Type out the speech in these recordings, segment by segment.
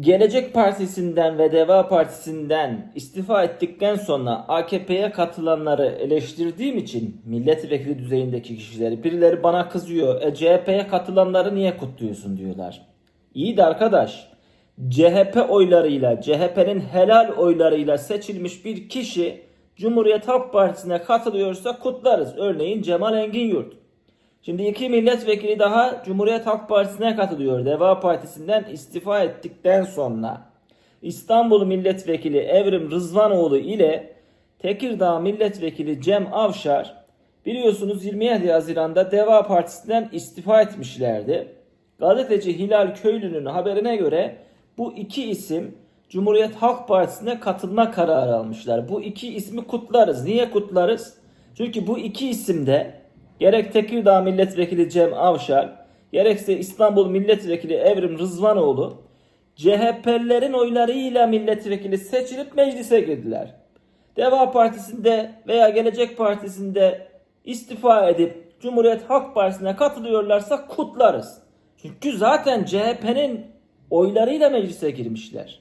Gelecek Partisi'nden ve Deva Partisi'nden istifa ettikten sonra AKP'ye katılanları eleştirdiğim için milletvekili düzeyindeki kişileri birileri bana kızıyor. E CHP'ye katılanları niye kutluyorsun diyorlar. İyi de arkadaş CHP oylarıyla CHP'nin helal oylarıyla seçilmiş bir kişi Cumhuriyet Halk Partisi'ne katılıyorsa kutlarız. Örneğin Cemal Engin Yurt. Şimdi iki milletvekili daha Cumhuriyet Halk Partisi'ne katılıyor. Deva Partisi'nden istifa ettikten sonra İstanbul Milletvekili Evrim Rızvanoğlu ile Tekirdağ Milletvekili Cem Avşar biliyorsunuz 27 Haziran'da Deva Partisi'nden istifa etmişlerdi. Gazeteci Hilal Köylü'nün haberine göre bu iki isim Cumhuriyet Halk Partisi'ne katılma kararı almışlar. Bu iki ismi kutlarız. Niye kutlarız? Çünkü bu iki isim de gerek Tekirdağ Milletvekili Cem Avşar, gerekse İstanbul Milletvekili Evrim Rızvanoğlu CHP'lerin oylarıyla milletvekili seçilip meclise girdiler. Deva Partisi'nde veya Gelecek Partisi'nde istifa edip Cumhuriyet Halk Partisi'ne katılıyorlarsa kutlarız. Çünkü zaten CHP'nin oylarıyla meclise girmişler.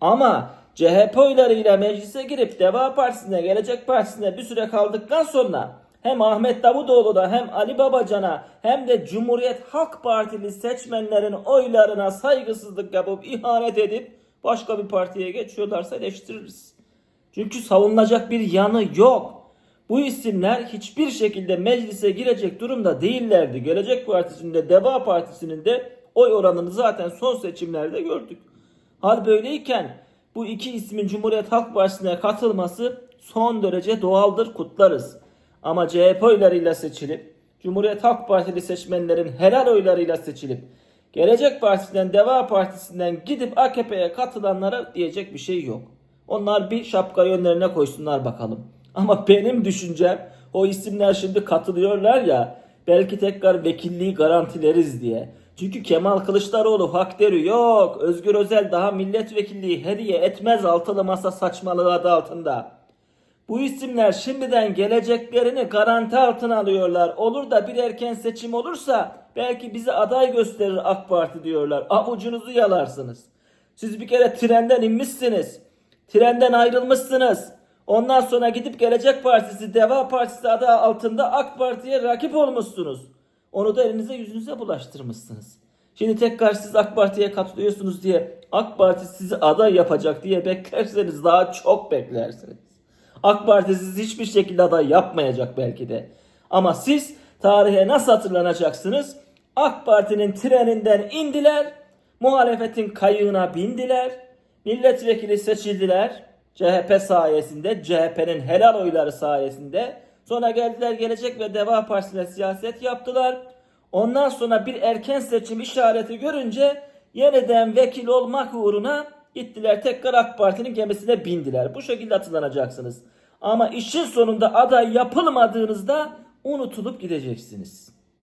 Ama CHP oylarıyla meclise girip Deva Partisi'ne, Gelecek Partisi'ne bir süre kaldıktan sonra hem Ahmet Davutoğlu'na hem Ali Babacan'a hem de Cumhuriyet Halk Partili seçmenlerin oylarına saygısızlık yapıp ihanet edip başka bir partiye geçiyorlarsa eleştiririz. Çünkü savunulacak bir yanı yok. Bu isimler hiçbir şekilde meclise girecek durumda değillerdi. Gelecek Partisi'nde, Deva Partisi'nin de oy oranını zaten son seçimlerde gördük. Hal böyleyken bu iki ismin Cumhuriyet Halk Partisi'ne katılması son derece doğaldır, kutlarız. Ama CHP oylarıyla seçilip, Cumhuriyet Halk Partili seçmenlerin helal oylarıyla seçilip, Gelecek Partisi'nden, Deva Partisi'nden gidip AKP'ye katılanlara diyecek bir şey yok. Onlar bir şapkayı önlerine koysunlar bakalım. Ama benim düşüncem o isimler şimdi katılıyorlar ya belki tekrar vekilliği garantileriz diye. Çünkü Kemal Kılıçdaroğlu hak deri yok. Özgür Özel daha milletvekilliği hediye etmez altılı masa saçmalığı adı altında. Bu isimler şimdiden geleceklerini garanti altına alıyorlar. Olur da bir erken seçim olursa belki bize aday gösterir AK Parti diyorlar. Avucunuzu yalarsınız. Siz bir kere trenden inmişsiniz. Trenden ayrılmışsınız. Ondan sonra gidip Gelecek Partisi, Deva Partisi adı altında AK Parti'ye rakip olmuşsunuz. Onu da elinize yüzünüze bulaştırmışsınız. Şimdi tekrar siz AK Parti'ye katılıyorsunuz diye AK Parti sizi aday yapacak diye beklerseniz daha çok beklersiniz. AK Parti sizi hiçbir şekilde aday yapmayacak belki de. Ama siz tarihe nasıl hatırlanacaksınız? AK Parti'nin treninden indiler, muhalefetin kayığına bindiler, milletvekili seçildiler. CHP sayesinde, CHP'nin helal oyları sayesinde. Sonra geldiler Gelecek ve Deva Partisi'ne siyaset yaptılar. Ondan sonra bir erken seçim işareti görünce yeniden vekil olmak uğruna gittiler tekrar AK Parti'nin gemisine bindiler. Bu şekilde hatırlanacaksınız. Ama işin sonunda aday yapılmadığınızda unutulup gideceksiniz.